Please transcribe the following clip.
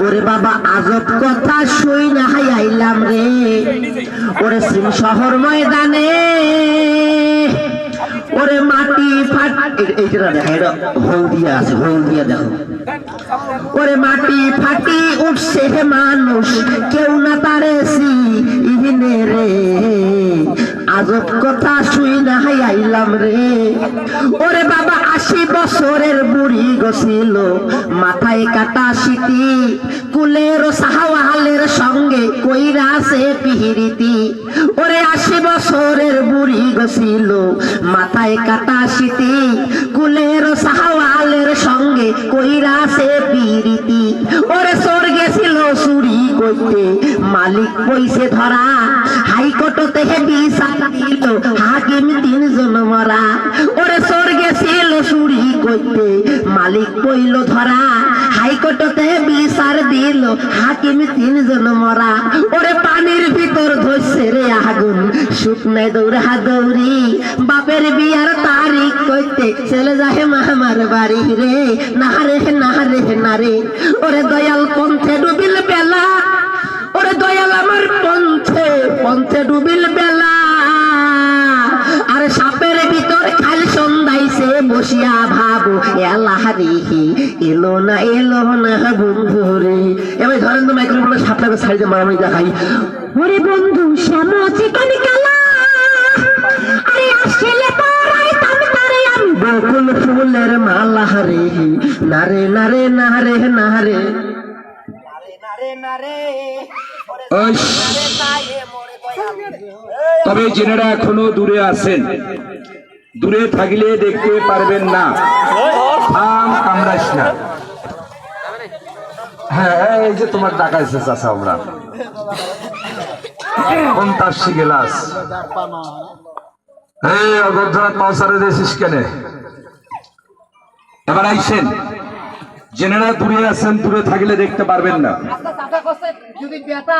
ওরে বাবা, আজব কথা শুই না হাই আইলাম রে। ওরে সিম শহর ময়দানে, ওরে মাটি ফাট এই- এইটা দেখা, এটা হলদিয়া আছে, হলদিয়া দেখো। ওরে মাটি ফাটি উঠছে হে মানুষ, কেউ কথা শুই না আইলাম রে। ওরে বাবা, আশি বছরের বুড়ি গছিল মাথায় কাটা সিটি, কুলের সাহাওয়ালের সঙ্গে কইরা সে পিহিরিতি। ওরে আশি বছরের বুড়ি গছিল মাথায় কাটা সিটি, কুলের সাহাওয়ালের সঙ্গে কইরা সে পিরিতি ওরে সর গেছিল চুরি করতে মালিক পয়সে ধরা হাইকোর্টতে বিচার দিল। হাকিম তিনজন মরা। ওরে সর গেছিল চুরি করতে। মালিক পইল ধরা। হাইকোর্টতে বিচার দিল। হাকিম তিনজন মরা। ওরে পানির ভিতর ধরছে রে আগুন। শুকনায় দৌড়া দৌড়ি। বাপের বিয়ার তারিখ করতে চলে যায় মামার বাড়ি রে। না রে না রে, না পন্থে ডুবিল বেলা। আরে সাপের ভিতর খাল সন্ধ্যাইছে বসিয়া ভাবো এলা রিহি এলো না এলো না বন্ধু রে এবার ধরেন তো মাইক্রোফোনে সাপটাকে সাইডে মারামারি দেখাই। ওরে বন্ধু শ্যামা চিকনি কালা। আরে আসলে তারে আমি বকুল ফুলের মালা রে নারে নারে নারে নারে। ওইস। তবে জেনারা এখনও দূরে আছেন, দূরে থাকলে দেখতে পারবেন না। আম কামড়াইস না। হ্যাঁ এই যে তোমার এসেছে চাষা আমরা। পঞ্চাশি গেলাস? এই অগোধরা পৌঁছারে দিয়েছিস কেনে? এবার আইসেন। জেনারা দূরে আছেন, দূরে থাকলে দেখতে পারবেন না। বেটা